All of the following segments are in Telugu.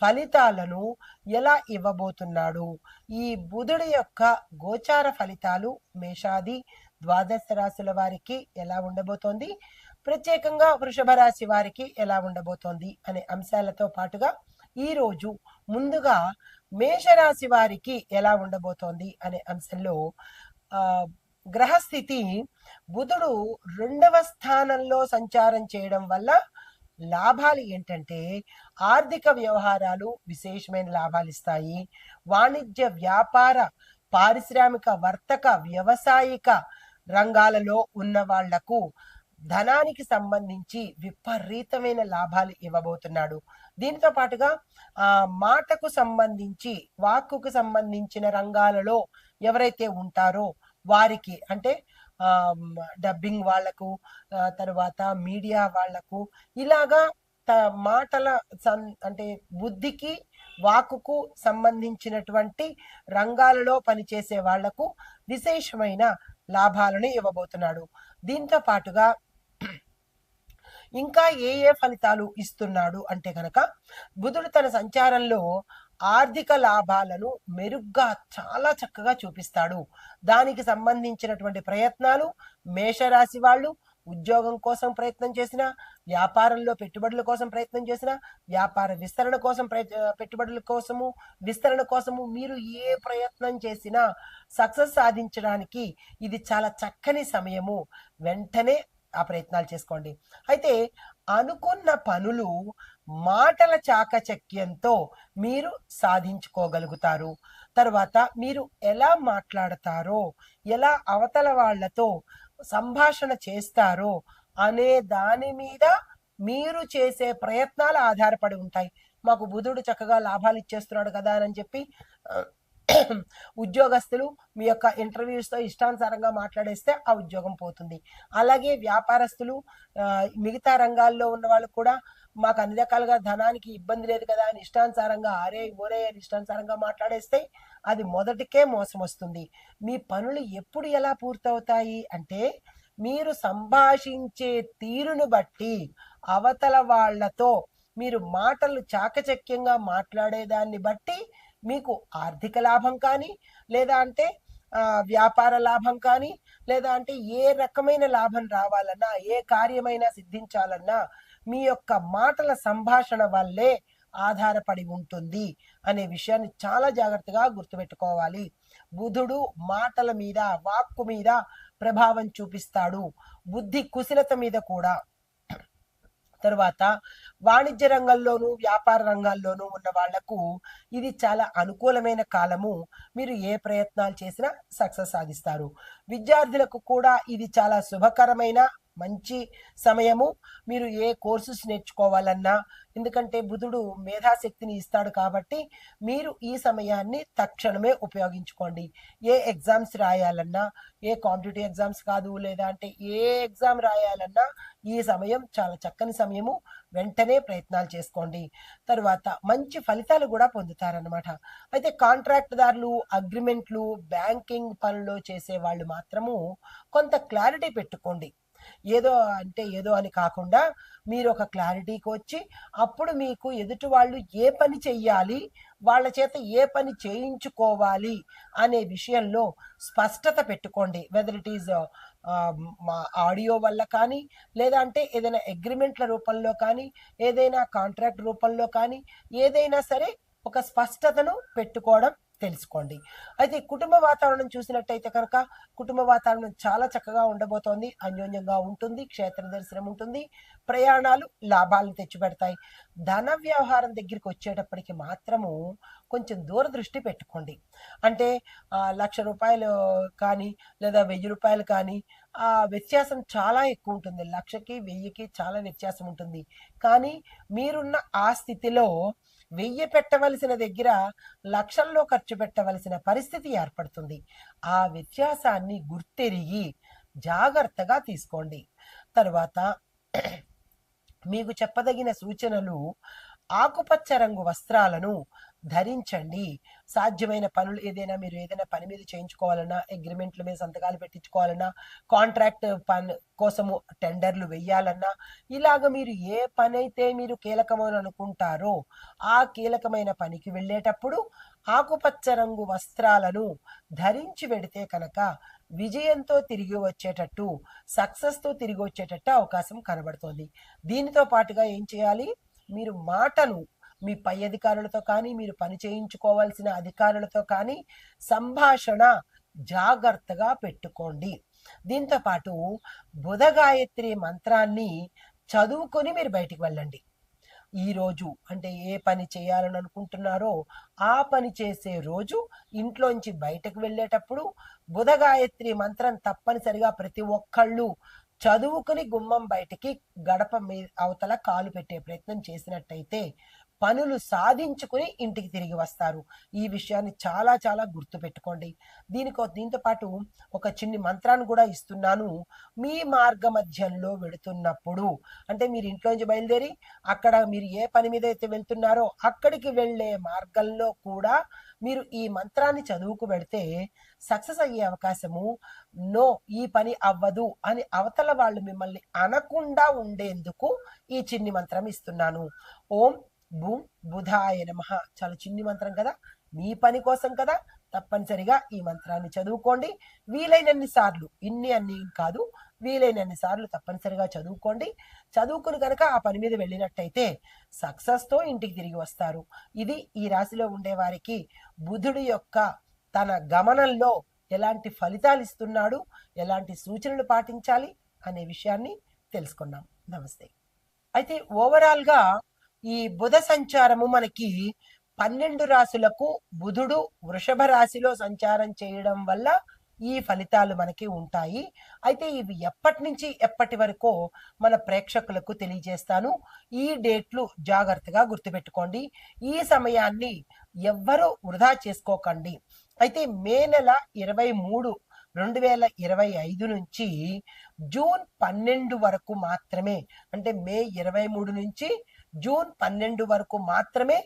ఫలితాలను ఎలా ఇవ్వబోతున్నాడు? ఈ బుధుడు యొక్క గోచార ఫలితాలు మేషాది ద్వాదశ రాశుల వారికి ఎలా ఉండబోతోంది? ప్రత్యేకంగా వృషభ రాశి వారికి ఎలా ఉండబోతోంది అనే అంశాలతో పాటుగా ఈ రోజు ముందుగా మేషరాశి వారికి ఎలా ఉండబోతోంది అనే అంశంలో ఆ గ్రహస్థితి బుధుడు రెండవ స్థానంలో సంచారం చేయడం వల్ల లాభాలు ఏంటంటే ఆర్థిక వ్యవహారాలు విశేషమైన లాభాలు ఇస్తాయి. వాణిజ్య వ్యాపార పారిశ్రామిక వర్తక వ్యవసాయిక రంగాలలో ఉన్న వాళ్ళకు ధనానికి సంబంధించి విపరీతమైన లాభాలు ఇవ్వబోతున్నాడు. దీనితో పాటుగా ఆ మాటకు సంబంధించి వాక్కుకు సంబంధించిన రంగాలలో ఎవరైతే ఉంటారో వారికి అంటే డబ్బింగ్ వాళ్ళకు తర్వాత మీడియా వాళ్ళకు ఇలాగా త- మాటల సం- అంటే బుద్ధికి వాకుకు సంబంధించినటువంటి రంగాలలో పనిచేసే వాళ్ళకు విశేషమైన లాభాలను ఇవ్వబోతున్నాడు. దీంతో పాటుగా ఇంకా ఏ ఏ ఫలితాలు ఇస్తున్నాడు అంటే కనుక బుధుడు తన సంచారంలో ఆర్థిక లాభాలను మెరుగ్గా చాలా చక్కగా చూపిస్తాడు. దానికి సంబంధించినటువంటి ప్రయత్నాలు మేషరాశి వాళ్ళు ఉద్యోగం కోసం ప్రయత్నం చేసిన వ్యాపారంలో పెట్టుబడుల కోసం ప్రయత్నం చేసిన వ్యాపార విస్తరణ కోసం పెట్టుబడుల కోసము విస్తరణ కోసము మీరు ఏ ప్రయత్నం చేసినా సక్సెస్ సాధించడానికి ఇది చాలా చక్కని సమయము. వెంటనే ఆ ప్రయత్నాలు చేసుకోండి. అయితే అనుకున్న పనులు మాటల చాకచక్యంతో మీరు సాధించుకోగలుగుతారు. తర్వాత మీరు ఎలా మాట్లాడతారో ఎలా అవతల వాళ్ళతో సంభాషణ చేస్తారో అనే దాని మీద మీరు చేసే ప్రయత్నాలు ఆధారపడి ఉంటాయి. మాకు బుధుడు చక్కగా లాభాలు ఇచ్చేస్తున్నాడు కదా అని చెప్పి ఉద్యోగస్తులు మీ యొక్క ఇంటర్వ్యూస్తో ఇష్టానుసారంగా మాట్లాడేస్తే ఆ ఉద్యోగం పోతుంది. అలాగే వ్యాపారస్తులు మిగతా రంగాల్లో ఉన్న వాళ్ళు కూడా మాకు అన్ని రకాలుగా ధనానికి ఇబ్బంది లేదు కదా అని ఇష్టానుసారంగా ఆరే ఓరే అని ఇష్టానుసారంగా మాట్లాడేస్తే అది మొదటికే మోసం వస్తుంది. మీ పనులు ఎప్పుడు ఎలా పూర్తవుతాయి అంటే మీరు సంభాషించే తీరును బట్టి అవతల వాళ్ళతో మీరు మాటలు చాకచక్యంగా మాట్లాడేదాన్ని బట్టి మీకు ఆర్థిక లాభం కానీ లేదా అంటే వ్యాపార లాభం కానీ లేదా అంటే ఏ రకమైన లాభం రావాలన్నా ఏ కార్యమైనా సిద్ధించాలన్నా మీ యొక్క మాటల సంభాషణ వల్లే ఆధారపడి ఉంటుంది అనే విషయాన్ని చాలా జాగ్రత్తగా గుర్తుపెట్టుకోవాలి. బుధుడు మాటల మీద వాక్కు మీద ప్రభావం చూపిస్తాడు. బుద్ధి కుశలత మీద కూడా. తర్వాత వాణిజ్య రంగంలోనూ వ్యాపార రంగాల్లోనూ ఉన్న వాళ్ళకు ఇది చాలా అనుకూలమైన కాలము. మీరు ఏ ప్రయత్నాలు చేసినా సక్సెస్ సాధిస్తారు. విద్యార్థులకు కూడా ఇది చాలా శుభకరమైన మంచి సమయము మీరు ఏ కోర్సెస్ నేర్చుకోవాలన్నా ఎందుకంటే బుధుడు మేధాశక్తిని ఇస్తాడు కాబట్టి మీరు ఈ సమయాన్ని తక్షణమే ఉపయోగించుకోండి. ఏ ఎగ్జామ్స్ రాయాలన్నా ఏ కాంపిటేటివ్ ఎగ్జామ్స్ కాదు లేదా అంటే ఏ ఎగ్జామ్ రాయాలన్నా ఈ సమయం చాలా చక్కని సమయము వెంటనే ప్రయత్నాలు చేసుకోండి. తరువాత మంచి ఫలితాలు కూడా పొందుతారనమాట అయితే కాంట్రాక్ట్ దారులు అగ్రిమెంట్లు బ్యాంకింగ్ పనులు చేసే వాళ్ళు మాత్రము కొంత క్లారిటీ పెట్టుకోండి. ఏదో అంటే ఏదో అని కాకుండా మీరు ఒక క్లారిటీకి వచ్చి అప్పుడు మీకు ఎదుటి వాళ్ళు ఏ పని చెయ్యాలి వాళ్ళ చేత ఏ పని చేయించుకోవాలి అనే విషయంలో స్పష్టత పెట్టుకోండి. వెదర్ ఇట్ ఈజ్ మా ఆడియో వల్ల కానీ లేదా అంటే ఏదైనా అగ్రిమెంట్ల రూపంలో కానీ ఏదైనా కాంట్రాక్ట్ రూపంలో కానీ ఏదైనా సరే ఒక స్పష్టతను పెట్టుకోవడం తెలుసుకోండి. అయితే కుటుంబ వాతావరణం చూసినట్టయితే కనుక కుటుంబ వాతావరణం చాలా చక్కగా ఉండబోతోంది. అన్యోన్యంగా ఉంటుంది. క్షేత్ర దర్శనం ఉంటుంది. ప్రయాణాలు లాభాలను తెచ్చిపెడతాయి. ధన వ్యవహారం దగ్గరికి వచ్చేటప్పటికి మాత్రము కొంచెం దూరదృష్టి పెట్టుకోండి. అంటే లక్ష రూపాయలు కానీ లేదా వెయ్యి రూపాయలు కానీ ఆ వ్యత్యాసం చాలా ఎక్కువ ఉంటుంది లక్షకి వెయ్యికి చాలా వ్యత్యాసం ఉంటుంది. కానీ మీరున్న ఆ స్థితిలో వెయ్యి పెట్టవలసిన దగ్గర లక్షల్లో ఖర్చు పెట్టవలసిన పరిస్థితి ఏర్పడుతుంది. ఆ వ్యత్యాసాన్ని గుర్తెరిగి జాగ్రత్తగా తీసుకోండి. తర్వాత మీకు చెప్పదగిన సూచనలు ఆకుపచ్చ రంగు వస్త్రాలను ధరించండి. సాధ్యమైన పనులు ఏదైనా మీరు ఏదైనా పని మీద చేయించుకోవాలన్నా అగ్రిమెంట్ల మీద సంతకాలు పెట్టించుకోవాలన్నా కాంట్రాక్ట్ పని కోసము టెండర్లు వెయ్యాలన్నా ఇలాగ మీరు ఏ పని అయితే మీరు కీలకమని అనుకుంటారో ఆ కీలకమైన పనికి వెళ్ళేటప్పుడు ఆకుపచ్చ రంగు వస్త్రాలను ధరించి వెడితే కనుక విజయంతో తిరిగి వచ్చేటట్టు సక్సెస్తో తిరిగి వచ్చేటట్టు అవకాశం కనబడుతోంది. దీనితో పాటుగా ఏం చేయాలి? మీరు మాటను మీ పై అధికారులతో కానీ మీరు పని చేయించుకోవాల్సిన అధికారులతో కానీ సంభాషణ జాగ్రత్తగా పెట్టుకోండి. దీంతో పాటు బుధ గాయత్రి మంత్రాన్ని చదువుకొని మీరు బయటికి వెళ్ళండి. ఈ రోజు అంటే ఏ పని చేయాలని అనుకుంటున్నారో ఆ పని చేసే రోజు ఇంట్లోంచి బయటకు వెళ్ళేటప్పుడు బుధ గాయత్రి మంత్రం తప్పనిసరిగా ప్రతి ఒక్కళ్ళు చదువుకుని గుమ్మం బయటికి గడప మీద అవతల కాలు పెట్టే ప్రయత్నం చేసినట్టయితే పనులు సాధించుకుని ఇంటికి తిరిగి వస్తారు. ఈ విషయాన్ని చాలా చాలా గుర్తు పెట్టుకోండి దీనికో దీంతో పాటు ఒక చిన్ని మంత్రాన్ని కూడా ఇస్తున్నాను. మీ మార్గ మధ్యంలో వెళుతున్నప్పుడు అంటే మీరు ఇంట్లోంచి బయలుదేరి అక్కడ మీరు ఏ పని మీద అయితే వెళ్తున్నారో అక్కడికి వెళ్ళే మార్గంలో కూడా మీరు ఈ మంత్రాన్ని చదువుకు పెడితే సక్సెస్ అయ్యే అవకాశము నో ఈ పని అవ్వదు అని అవతల వాళ్ళు మిమ్మల్ని అనకుండా ఉండేందుకు ఈ చిన్ని మంత్రం ఇస్తున్నాను. ఓం భూమ్ బుధాయ నమ. చాలా చిన్ని మంత్రం కదా? మీ పని కోసం కదా? తప్పనిసరిగా ఈ మంత్రాన్ని చదువుకోండి. వీలైనన్ని సార్లు ఇన్ని అన్ని కాదు వీలైనన్ని సార్లు తప్పనిసరిగా చదువుకోండి. చదువుకుని కనుక ఆ పని మీద వెళ్ళినట్టయితే సక్సెస్తో ఇంటికి తిరిగి వస్తారు. ఇది ఈ రాశిలో ఉండేవారికి బుధుడి బుధుడు యొక్క తన గమనంలో ఎలాంటి ఫలితాలు ఇస్తున్నాడు ఎలాంటి సూచనలు పాటించాలి అనే విషయాన్ని తెలుసుకున్నాం. నమస్తే. అయితే ఓవరాల్గా ఈ బుధ సంచారము మనకి పన్నెండు రాశులకు బుధుడు వృషభ రాశిలో సంచారం చేయడం వల్ల ఈ ఫలితాలు మనకి ఉంటాయి. అయితే ఇవి ఎప్పటి నుంచి ఎప్పటి వరకు మన ప్రేక్షకులకు తెలియజేస్తాను. ఈ డేట్లు జాగ్రత్తగా గుర్తుపెట్టుకోండి. ఈ సమయాన్ని ఎవ్వరూ వృధా చేసుకోకండి. అయితే మే నెల ఇరవై మూడు రెండు వేల ఇరవై ఐదు నుంచి జూన్ పన్నెండు వరకు మాత్రమే అంటే మే ఇరవై మూడు నుంచి జూన్ పన్నెండు వరకు మాత్రమే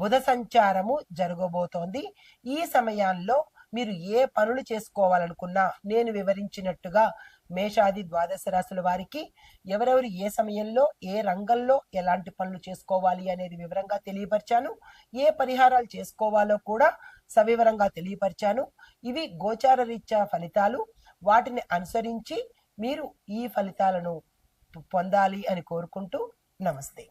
బుధ సంచారము జరగబోతోంది. ఈ సమయాల్లో మీరు ఏ పనులు చేసుకోవాలనుకున్నా నేను వివరించినట్టుగా మేషాది ద్వాదశ రాశుల వారికి ఎవరెవరు ఏ సమయంలో ఏ రంగంలో ఎలాంటి పనులు చేసుకోవాలి అనేది వివరంగా తెలియపరిచాను. ఏ పరిహారాలు చేసుకోవాలో కూడా సవివరంగా తెలియపరిచాను. ఇవి గోచార రీత్యా ఫలితాలు. వాటిని అనుసరించి మీరు ఈ ఫలితాలను పొందాలి అని కోరుకుంటూ నమస్తే.